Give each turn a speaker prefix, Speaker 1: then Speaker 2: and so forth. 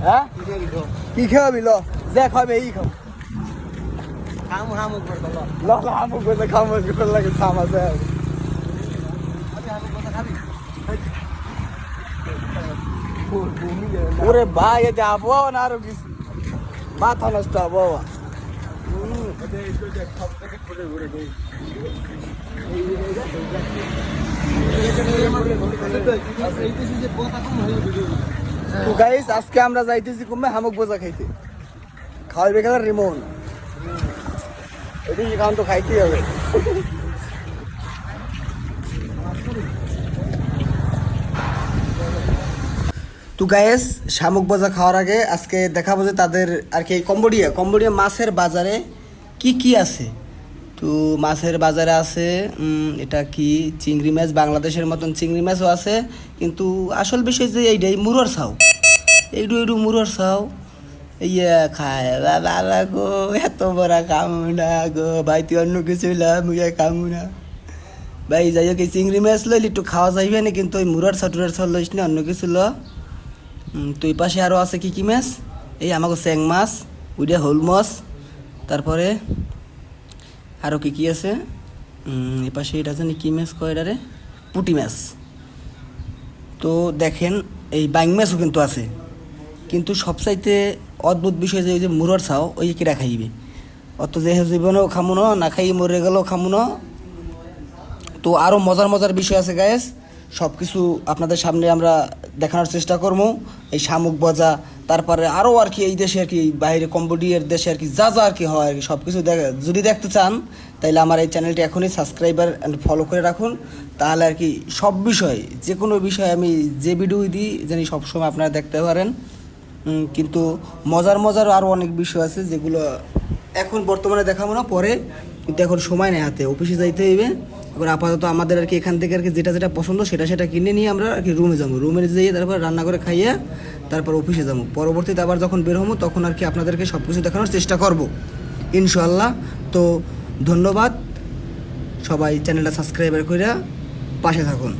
Speaker 1: হ্যাঁ কি খাওয়াবি ল যা খাবে এই খাও
Speaker 2: হাম হাম বলো
Speaker 1: ল ল লাগে সামা যায়
Speaker 2: আচ্ছা হাম কথা খাবি
Speaker 1: ওরে ভাই এতে আবহাওয়া না আরও কিছু মাথা নষ্ট আবহাওয়া তো গাইস আজকে আমরা যাইতেছি কমে হামক বোঝা খাইতে। খাওয়াইবে গেলে রিমন। এদিকে খান তো খাইতেই হবে। তো গায়েস শামুক বাজা খাওয়ার আগে আজকে দেখাবো যে তাদের আর কি কম্বোডিয়া। কম্বোডিয়া মাছের বাজারে কি কি আছে? তো মাছের বাজারে আছে এটা কি চিংড়ি মাছ? বাংলাদেশের মতন চিংড়ি মাছও আছে কিন্তু আসল বিষয় যে এইটাই মুরর ছাও এইটু এইটু মুরর ছাও ইয়া খায় বাবা গো এত বড় খামু না গো ভাই তুই অন্য কিছু লাম খামু না। ভাই যাই হোক চিংড়ি মাছ লইলি একটু খাওয়া যাইবে না কিন্তু ওই মুরার ছাটুরার ছাল লইস না অন্য কিছু ল। উম, তো এই পাশে আরও আছে কি কি মাছ? এই আমাকে স্যাং মাছ ওইটা হোল মাছ তারপরে আরও কি কী আছে? এই পাশে এটা জানি কি ম্যাচ কয় এটারে? পুটি মাছ তো দেখেন, এই বাইং ম্যাচও কিন্তু আছে। কিন্তু সবচাইতে অদ্ভুত বিষয় যে ওই যে মুরর ছাও, ওই কিরা খাইবে? অত যে জীবনেও খামু না না খাই মরে গেলেও খামু না। তো আরও মজার মজার বিষয় আছে গায়েস সব কিছু আপনাদের সামনে আমরা দেখানোর চেষ্টা করব। এই শামুক বজা তারপরে আরও আর কি এই দেশে আর কি বাইরে কম্বোডিয়ার দেশে আর কি যা যা আর কি হয় আর কি সব কিছু যদি দেখতে চান তাহলে আমার এই চ্যানেলটি এখনই সাবস্ক্রাইবার অ্যান্ড ফলো করে রাখুন। তাহলে আর কি সব বিষয় যে কোনো বিষয় আমি যে ভিডিও দিই, জানি সবসময় আপনারা দেখতে পারেন। কিন্তু মজার মজার আরও অনেক বিষয় আছে যেগুলো এখন বর্তমানে দেখাবো না, পরে। কিন্তু এখন সময় নেই হাতে, অফিসে যাইতে হইবে। এবার আপাতত আমাদের আর কি এখান থেকে আর কি যেটা যেটা পছন্দ, সেটা সেটা কিনে নিয়ে আমরা আর কি রুমে যাব। রুমে যেয়ে তারপর রান্না করে খাইয়ে তারপর অফিসে যাব। পরবর্তীতে আবার যখন বের হব, তখন আর কি আপনাদেরকে সব কিছু দেখানোর চেষ্টা করব। ইনশাল্লাহ তো ধন্যবাদ। সবাই চ্যানেলটা সাবস্ক্রাইবার করে পাশে থাকুন।